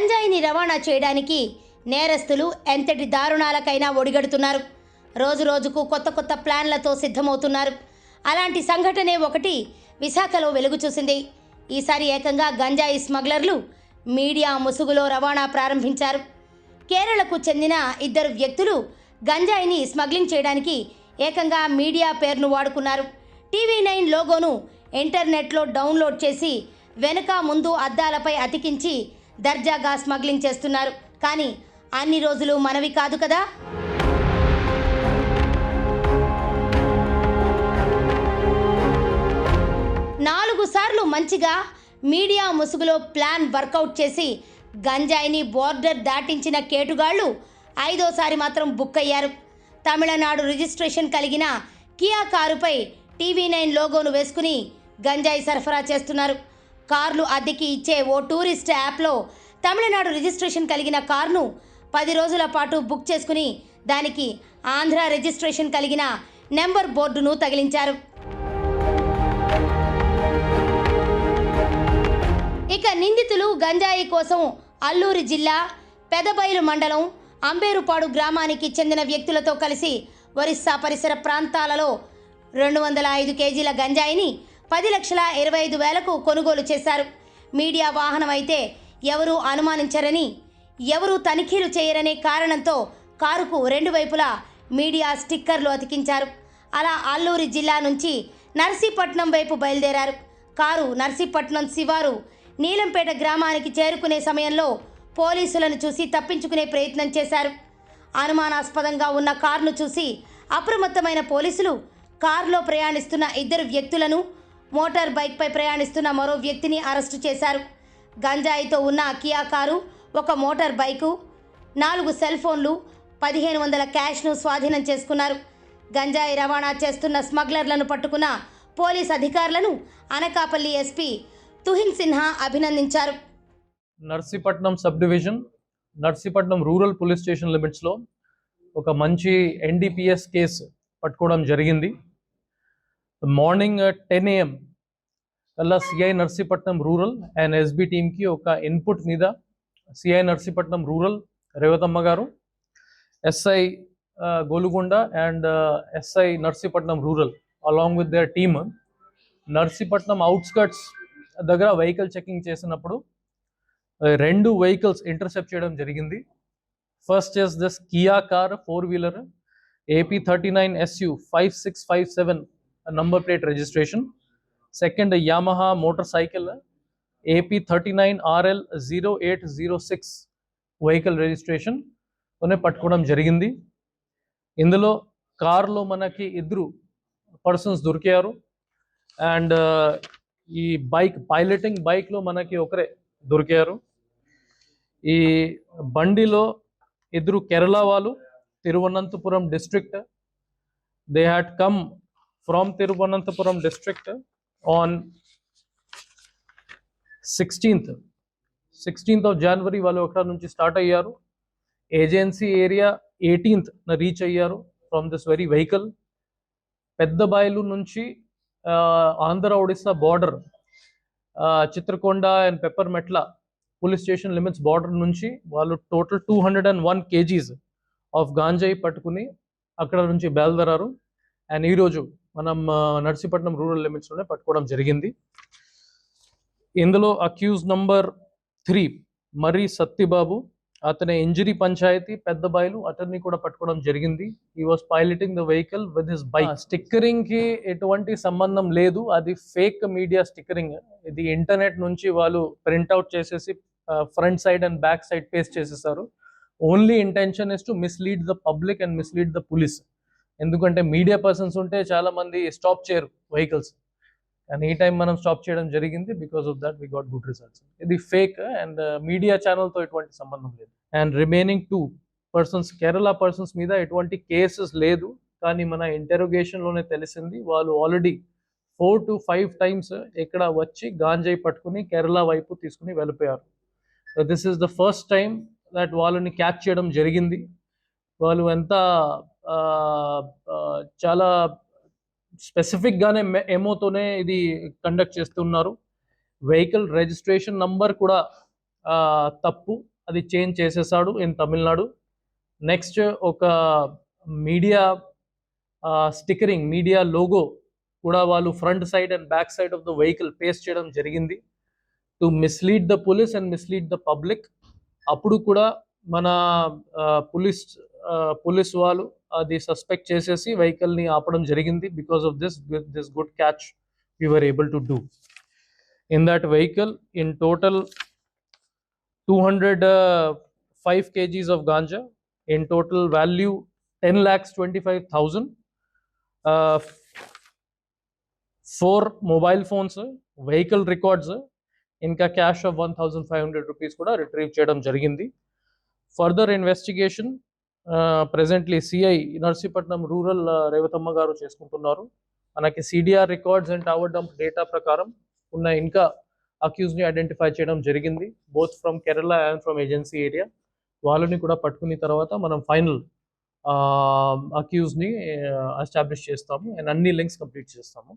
గంజాయిని రవాణా చేయడానికి నేరస్తులు ఎంతటి దారుణాలకైనా ఒడిగడుతున్నారు. రోజు రోజుకు కొత్త కొత్త ప్లాన్లతో సిద్ధమవుతున్నారు. అలాంటి సంఘటనే ఒకటి విశాఖలో వెలుగు చూసింది. ఈసారి ఏకంగా గంజాయి స్మగ్లర్లు మీడియా ముసుగులో రవాణా ప్రారంభించారు. కేరళకు చెందిన ఇద్దరు వ్యక్తులు గంజాయిని స్మగ్లింగ్ చేయడానికి ఏకంగా మీడియా పేరును వాడుకున్నారు. టీవీ నైన్ లోగోను ఇంటర్నెట్లో డౌన్లోడ్ చేసి వెనుక ముందు అద్దాలపై అతికించి దర్జాగా స్మగ్లింగ్ చేస్తున్నారు. కానీ అన్ని రోజులు మనవి కాదు కదా? నాలుగు సార్లు మంచిగా మీడియా ముసుగులో ప్లాన్ వర్కౌట్ చేసి గంజాయిని బోర్డర్ దాటించిన కేటుగాళ్ళు ఐదోసారి మాత్రం బుక్ అయ్యారు. తమిళనాడు రిజిస్ట్రేషన్ కలిగిన కియా కారుపై టీవీ నైన్ లోగోను వేసుకుని గంజాయి సరఫరా చేస్తున్నారు. కార్లు అద్దెకి ఇచ్చే ఓ టూరిస్ట్ యాప్లో తమిళనాడు రిజిస్ట్రేషన్ కలిగిన కారును పది రోజుల పాటు బుక్ చేసుకుని దానికి ఆంధ్ర రిజిస్ట్రేషన్ కలిగిన నెంబర్ బోర్డును తగిలించారు. ఇక నిందితులు గంజాయి కోసం అల్లూరి జిల్లా పెదబైలు మండలం అంబేరుపాడు గ్రామానికి చెందిన వ్యక్తులతో కలిసి ఒరిస్సా పరిసర ప్రాంతాలలో రెండు వందల ఐదు కేజీల గంజాయిని పది లక్షల ఇరవై ఐదు వేలకు కొనుగోలు చేశారు. మీడియా వాహనం అయితే ఎవరూ అనుమానించరని ఎవరూ తనిఖీలు చేయరనే కారణంతో కారుకు రెండు వైపులా మీడియా స్టిక్కర్లు అతికించారు. అలా అల్లూరి జిల్లా నుంచి నర్సీపట్నం వైపు బయలుదేరారు. కారు నర్సీపట్నం శివారు నీలంపేట గ్రామానికి చేరుకునే సమయంలో పోలీసులను చూసి తప్పించుకునే ప్రయత్నం చేశారు. అనుమానాస్పదంగా ఉన్న కారును చూసి అప్రమత్తమైన పోలీసులు కారులో ప్రయాణిస్తున్న ఇద్దరు వ్యక్తులను మోటార్ బైక్పై ప్రయాణిస్తున్న మరో వ్యక్తిని అరెస్టు చేశారు. గంజాయితో ఉన్న కియా కారు ఒక మోటార్ బైకు నాలుగు సెల్ ఫోన్లు పదిహేను వందల క్యాష్ను స్వాధీనం చేసుకున్నారు. గంజాయి రవాణా చేస్తున్న స్మగ్లర్లను పట్టుకున్న పోలీస్ అధికారులను అనకాపల్లి ఎస్పీ తుహిన్ సిన్హా అభినందించారు. Narsipatnam sub division Narsipatnam rural police station లిమిట్స్లో ఒక మంచి ఎన్డీపీఎస్ కేసు పట్టుకోవడం జరిగింది. మార్నింగ్ టెన్ ఏఎం అలా CI Narsipatnam rural and SB టీమ్కి ఒక ఇన్పుట్ మీద CI Narsipatnam rural Revathamma garu SI Golugonda and SI Narsipatnam rural along with their team Narsipatnam outskirts దగ్గర వెహికల్ చెకింగ్ చేసినప్పుడు రెండు వెహికల్స్ ఇంటర్సెప్ట్ చేయడం జరిగింది. First is this Kia car four wheeler AP thirty nine SU five six five seven number plate registration second Yamaha motor cycle AP thirty nine RL zero eight zero six vehicle registration తోనే పట్టుకోవడం జరిగింది. ఇందులో కారులో మనకి ఇద్దరు persons దొరికారు. And uh, ఈ bike piloting బైక్లో మనకి ఒకరే దొరికారు. ఈ బండిలో ఇద్దరు కేరళ వాళ్ళు Thiruvananthapuram district they had come from Thiruvananthapuram district on sixteenth sixteenth of January వాళ్ళు అక్కడ నుంచి స్టార్ట్ అయ్యారు? ఏజెన్సీ ఏరియా ఎయిటీన్త్ రీచ్ అయ్యారు ఫ్రమ్ దిస్ వెరీ వెహికల్ పెద్ద బాయిలు నుంచి ఆంధ్ర ఒడిస్సా బార్డర్ చిత్రకొండ అండ్ పెప్పర్ మెట్ల పోలీస్ స్టేషన్ లిమిట్స్ బార్డర్ నుంచి వాళ్ళు total two hundred and one kgs of గాంజాయి పట్టుకుని అక్కడ నుంచి బయలుదేరారు. అండ్ ఈరోజు మనం నర్సీపట్నం రూరల్ లిమిట్స్లోనే పట్టుకోవడం జరిగింది. ఇందులో accused number three Marri Sattibabu అతని ఇంజరీ పంచాయతీ పెద్ద బాయిలు అతన్ని కూడా పట్టుకోవడం జరిగింది. He was piloting the vehicle with his bike స్టిక్కరింగ్కి ఎటువంటి సంబంధం లేదు. అది ఫేక్ మీడియా స్టిక్కరింగ్. ఇది ఇంటర్నెట్ నుంచి వాళ్ళు ప్రింట్అవుట్ చేసేసి front side and back side paste చేసేసారు. Only intention is to mislead the public and mislead the police ఎందుకంటే మీడియా పర్సన్స్ ఉంటే చాలా మంది స్టాప్ చేయరు వెహికల్స్. కానీ ఈ టైం మనం స్టాప్ చేయడం జరిగింది. Because of that we got good results ఇది ఫేక్ అండ్ uh, మీడియా ఛానల్తో ఎటువంటి సంబంధం లేదు. And remaining two persons Kerala persons మీద ఎటువంటి కేసెస్ లేదు. కానీ మన ఇంటెరోగేషన్లోనే లోనే తెలిసింది. వాళ్ళు already four to five times ఇక్కడ వచ్చి గాంజాయి పట్టుకుని కేరళ వైపు తీసుకుని వెళ్ళిపోయారు. This is the first time that వాళ్ళని క్యాచ్ చేయడం జరిగింది. వాళ్ళు ఎంత చాలా స్పెసిఫిక్ గానే ఎమోతోనే ఇది కండక్ట్ చేస్తున్నారు. వెహికల్ రిజిస్ట్రేషన్ నంబర్ కూడా తప్పు. అది చేంజ్ చేసేసాడు ఇన్ తమిళనాడు నెక్స్ట్ ఒక మీడియా స్టిక్కరింగ్ మీడియా లోగో కూడా వాళ్ళు front side and back side of the vehicle paste చేయడం జరిగింది. To mislead the police and mislead the public అప్పుడు కూడా మన పోలీస్ పోలీస్ వాళ్ళు ది సస్పెక్ట్ చేసేసి వెహికల్ని ఆపడం జరిగింది because of this this good catch were able to do in that vehicle in total two hundred five kgs of ganja in total value ten lakhs twenty five thousand four mobile phones vehicle records ఇంకా cash of one thousand five hundred rupees కూడా retrieve చేయడం జరిగింది further investigation presently CI Narsipatnam rural Revathamma garu చేసుకుంటున్నారు. మనకి CDR records and tower dump data ప్రకారం ఉన్న ఇంకా అక్యూజ్ని ఐడెంటిఫై చేయడం జరిగింది both from Kerala and from agency area వాళ్ళని కూడా పట్టుకున్న తర్వాత మనం ఫైనల్ అక్యూజ్ని ఎస్టాబ్లిష్ చేస్తాము. అండ్ అన్ని లింక్స్ కంప్లీట్ చేస్తాము.